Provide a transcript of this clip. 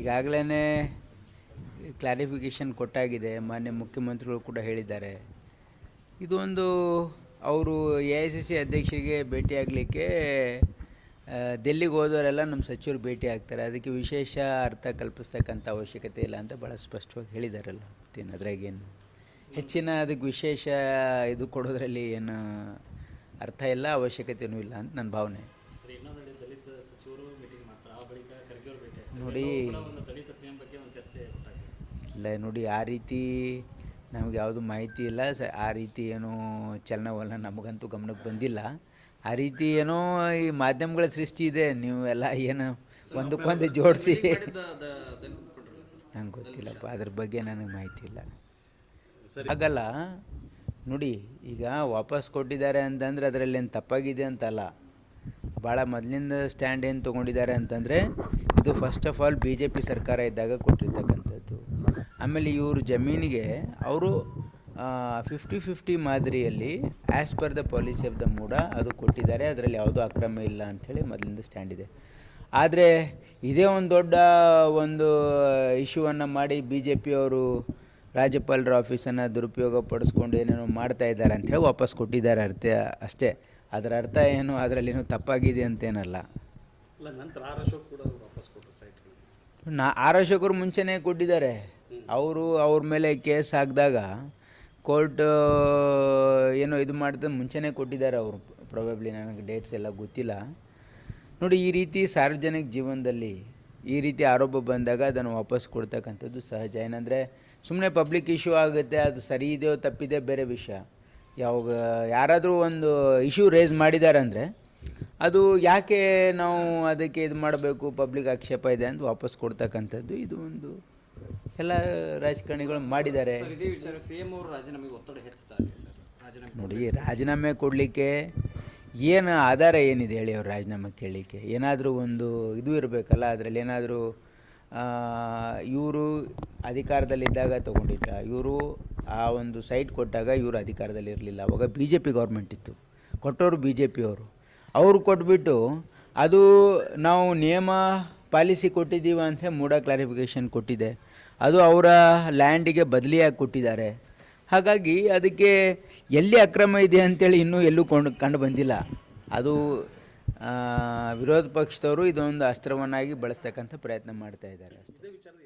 ಈಗಾಗಲೇ ಕ್ಲಾರಿಫಿಕೇಷನ್ ಕೊಟ್ಟಾಗಿದೆ, ಮಾನ್ಯ ಮುಖ್ಯಮಂತ್ರಿಗಳು ಕೂಡ ಹೇಳಿದ್ದಾರೆ. ಇದೊಂದು ಅವರು ಎ ಐ ಸಿ ಸಿ ಅಧ್ಯಕ್ಷರಿಗೆ ಭೇಟಿಯಾಗಲಿಕ್ಕೆ ದೆಲ್ಲಿಗೆ ಹೋದವರೆಲ್ಲ ನಮ್ಮ ಸಚಿವರು ಭೇಟಿ ಆಗ್ತಾರೆ. ಅದಕ್ಕೆ ವಿಶೇಷ ಅರ್ಥ ಕಲ್ಪಿಸ್ತಕ್ಕಂಥ ಅವಶ್ಯಕತೆ ಇಲ್ಲ ಅಂತ ಭಾಳ ಸ್ಪಷ್ಟವಾಗಿ ಹೇಳಿದಾರಲ್ಲ ಮತ್ತೇನು ಅದ್ರಾಗೇನು. ಹೆಚ್ಚಿನ ಅದಕ್ಕೆ ವಿಶೇಷ ಇದು ಕೊಡೋದ್ರಲ್ಲಿ ಏನು ಅರ್ಥ ಇಲ್ಲ ಅವಶ್ಯಕತೆಯೂ ಇಲ್ಲ ಅಂತ ನನ್ನ ಭಾವನೆ. ನೋಡಿ. ಇಲ್ಲ ನೋಡಿ ಆ ರೀತಿ ನಮಗೆ ಯಾವುದು ಮಾಹಿತಿ ಇಲ್ಲ. ಸ ಆ ರೀತಿ ಏನೂ ಚಲನವಲನ ನಮಗಂತೂ ಗಮನಕ್ಕೆ ಬಂದಿಲ್ಲ. ಆ ರೀತಿ ಏನೋ ಈ ಮಾಧ್ಯಮಗಳ ಸೃಷ್ಟಿ ಇದೆ. ನೀವು ಎಲ್ಲ ಏನು ಒಂದಕ್ಕೊಂದು ಜೋಡಿಸಿ. ನಂಗೆ ಗೊತ್ತಿಲ್ಲಪ್ಪ ಅದ್ರ ಬಗ್ಗೆ ನನಗೆ ಮಾಹಿತಿ ಇಲ್ಲ. ಹಾಗಲ್ಲ ನೋಡಿ ಈಗ ವಾಪಸ್ ಕೊಟ್ಟಿದ್ದಾರೆ ಅಂತಂದರೆ ಅದರಲ್ಲಿ ಏನು ತಪ್ಪಾಗಿದೆ ಅಂತಲ್ಲ. ಭಾಳ ಮೊದಲಿಂದ ಸ್ಟ್ಯಾಂಡ್ ಏನು ತೊಗೊಂಡಿದ್ದಾರೆ ಅಂತಂದರೆ ಇದು first of all B J P ಸರ್ಕಾರ ಇದ್ದಾಗ ಕೊಟ್ಟಿರ್ತಕ್ಕಂಥದ್ದು. ಆಮೇಲೆ ಇವರು ಜಮೀನಿಗೆ ಅವರು ಫಿಫ್ಟಿ ಫಿಫ್ಟಿ ಮಾದರಿಯಲ್ಲಿ as per the policy of the MUDA ಅದು ಕೊಟ್ಟಿದ್ದಾರೆ. ಅದರಲ್ಲಿ ಯಾವುದೂ ಅಕ್ರಮ ಇಲ್ಲ ಅಂಥೇಳಿ ಮೊದಲಿಂದ ಸ್ಟ್ಯಾಂಡ್ ಇದೆ. ಆದರೆ ಇದೇ ಒಂದು ದೊಡ್ಡ ಒಂದು ಇಶ್ಯೂವನ್ನು ಮಾಡಿ ಬಿ ಜೆ ಪಿಯವರು ರಾಜ್ಯಪಾಲರ ಆಫೀಸನ್ನು ದುರುಪಯೋಗ ಪಡಿಸ್ಕೊಂಡು ಏನೇನೋ ಮಾಡ್ತಾ ಇದ್ದಾರೆ ಅಂಥೇಳಿ ವಾಪಸ್ ಕೊಟ್ಟಿದ್ದಾರೆ ಅರ್ಥ, ಅಷ್ಟೇ. ಅದರ ಅರ್ಥ ಏನು? ಅದರಲ್ಲಿ ಏನು ತಪ್ಪಾಗಿದೆ ಅಂತೇನಲ್ಲ. ಅಲ್ಲ ನಂತರ ಆರ್ ಅಶೋಕ್ ಕೂಡ ವಾಪಸ್ ಕೊಟ್ಟರು ಸೈಟ್ಗಳು ನಾ ಆರೋಶಕರು ಮುಂಚೆನೇ ಕೊಟ್ಟಿದ್ದಾರೆ. ಅವರು ಅವ್ರ ಮೇಲೆ ಕೇಸ್ ಹಾಕಿದಾಗ ಕೋರ್ಟ್ ಏನೋ ಇದು ಮಾಡಿದ ಮುಂಚೆನೇ ಕೊಟ್ಟಿದ್ದಾರೆ ಅವರು. ಪ್ರಾಬಬ್ಲಿ ನನಗೆ ಡೇಟ್ಸ್ ಎಲ್ಲ ಗೊತ್ತಿಲ್ಲ. ನೋಡಿ ಈ ರೀತಿ ಸಾರ್ವಜನಿಕ ಜೀವನದಲ್ಲಿ ಈ ರೀತಿ ಆರೋಪ ಬಂದಾಗ ಅದನ್ನು ವಾಪಸ್ ಕೊಡ್ತಕ್ಕಂಥದ್ದು ಸಹಜ. ಏನಂದರೆ ಸುಮ್ಮನೆ ಪಬ್ಲಿಕ್ ಇಶ್ಯೂ ಆಗುತ್ತೆ ಅದು ಸರಿ ಇದೆಯೋ ತಪ್ಪಿದೆ ಬೇರೆ ವಿಷಯ. ಯಾವಾಗ ಯಾರಾದರೂ ಒಂದು ಇಶ್ಯೂ ರೇಸ್ ಮಾಡಿದ್ದಾರೆ ಅಂದರೆ ಅದು ಯಾಕೆ ನಾವು ಅದಕ್ಕೆ ಇದು ಮಾಡಬೇಕು? ಪಬ್ಲಿಕ್ ಆಕ್ಷೇಪ ಇದೆ ಅಂತ ವಾಪಸ್ ಕೊಡ್ತಕ್ಕಂಥದ್ದು. ಇದು ಒಂದು ಎಲ್ಲ ರಾಜಕಾರಣಿಗಳು ಮಾಡಿದ್ದಾರೆ. ನೋಡಿ ರಾಜೀನಾಮೆ ಕೊಡಲಿಕ್ಕೆ ಏನು ಆಧಾರ ಏನಿದೆ ಹೇಳಿ ಅವ್ರು ರಾಜೀನಾಮೆ ಕೇಳಲಿಕ್ಕೆ? ಏನಾದರೂ ಒಂದು ಇದು ಇರಬೇಕಲ್ಲ ಅದರಲ್ಲಿ ಏನಾದರೂ ಇವರು ಅಧಿಕಾರದಲ್ಲಿದ್ದಾಗ ತೊಗೊಂಡಿದ್ದ ಇವರು ಆ ಒಂದು ಸೈಟ್ ಕೊಟ್ಟಾಗ ಇವರು ಅಧಿಕಾರದಲ್ಲಿ ಇರಲಿಲ್ಲ ಅವಾಗ ಬಿ ಜೆ ಪಿ ಗೌರ್ಮೆಂಟ್ ಇತ್ತು. ಕೊಟ್ಟವರು ಬಿ ಜೆ ಪಿಯವರು ಅವರು ಕೊಟ್ಬಿಟ್ಟು, ಅದು ನಾವು ನಿಯಮ ಪಾಲಿಸಿ ಕೊಟ್ಟಿದ್ದೀವಿ ಅಂತ ಮೂಡ ಕ್ಲಾರಿಫಿಕೇಷನ್ ಕೊಟ್ಟಿದೆ. ಅದು ಅವರ ಲ್ಯಾಂಡಿಗೆ ಬದಲಿಯಾಗಿ ಕೊಟ್ಟಿದ್ದಾರೆ. ಹಾಗಾಗಿ ಅದಕ್ಕೆ ಎಲ್ಲಿ ಅಕ್ರಮ ಇದೆ ಅಂತೇಳಿ ಇನ್ನೂ ಎಲ್ಲೂ ಕೊಂಡು, ಕಂಡು ಬಂದಿಲ್ಲ. ಅದು ವಿರೋಧ ಪಕ್ಷದವರು ಇದೊಂದು ಅಸ್ತ್ರವನ್ನಾಗಿ ಬಳಸ್ತಕ್ಕಂಥ ಪ್ರಯತ್ನ ಮಾಡ್ತಾ ಇದ್ದಾರೆ ಅಷ್ಟೇ.